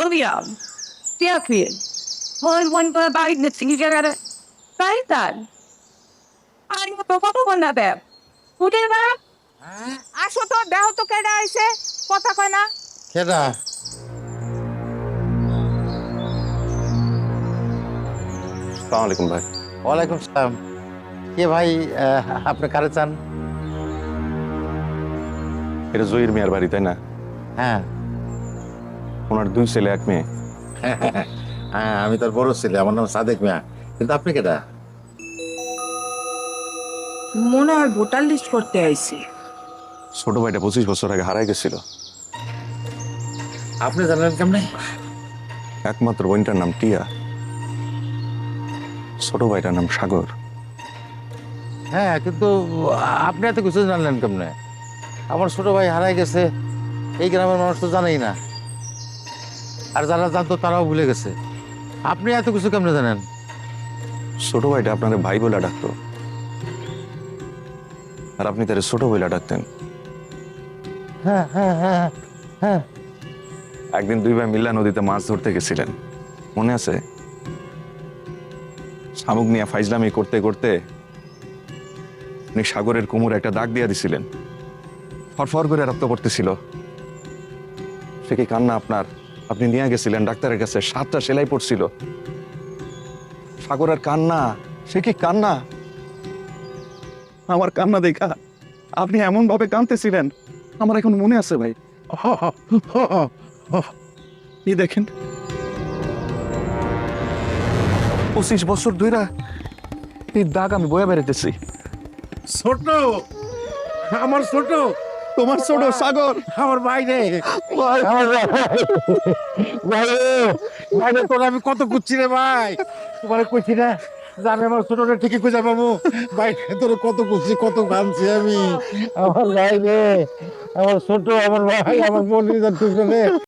William, Paul one for about the signature at a right that. আমি তো কত বন্যা দেব উঠে না আসো তো দেহ তো কেডা আইছে কথা কয় না কেডা সালাম আলাইকুম ভাই ওয়ালাইকুম সালাম কে ভাই আপনি কারে চান এটা জহির মিয়ার বাড়ি তাই না হ্যাঁ ওনার দুই ছেলে এক মেয়ে। হ্যাঁ আমি তার বড় ছেলে আমার নাম সাদেক মিয়া। কিন্তু আপনি কেডা? মনে হয় ভোটার লিস্ট করতে আইছি। ছোট ভাইটা পঁচিশ বছর আগে হারাই গেছিল। আপনি জানেন কেমনে? একমাত্র বোনটার নাম টিয়া। ছোট ভাইটার নাম সাগর। হ্যাঁ কিন্তু আপনি এত কিছু জানলেন কেমনে? আমার ছোট ভাই হারাই গেছে এই গ্রামের মানুষ তো জানেই না। আর যারা জানতো তারাও ভুলে গেছে। আপনি এত কিছু কেমনে জানেন? ছোট ভাইটা আপনাদের ভাই বলে ডাকতো। আর আপনি তার ছোট বলে ডাকতেন। হ্যাঁ হ্যাঁ হ্যাঁ হ্যাঁ। একদিন দুই ভাই মিল্লা নদীতে মাছ ধরতে গেছিলেন। মনে আছে? শামুক নিয়ে ফাইজলামি করতে করতে উনি সাগরের কোমরে একটা দাগ দিয়ে দিছিলেন। ফরফর করে রক্ত পড়তেছিল। সে কি কান্না আপনার? আপনি নিয়ে গেছিলেন, ডাক্তারের কাছে। সাতটা সেলাই পড়ছিল। সাগরের কান্না, সে কি কান্না? আমার কান্না দেখা, আপনি এমন ভাবে কাঁদতেছিলেন, আমার এখন মনে আছে ভাই। এই দেখেন। পঁচিশ বছর ধইরা এই দাগ আমি বয়ে বেড়াইতেছি। ছোট! আমার ছোট! তোমার ছোট সাগর। আমার ভাই রে আমার ভাই ভাই রে, তোর আমি কত খুঁজছি রে ভাই? তোমার কইছি না জানে আমার ছোটটা ঠিকই খুঁজা পাবো। ভাই তোর কত খুঁজছি কত কাঁদছি আমি। আমার ভাই রে আমার ছোট আমার ভাই আমার বোন রে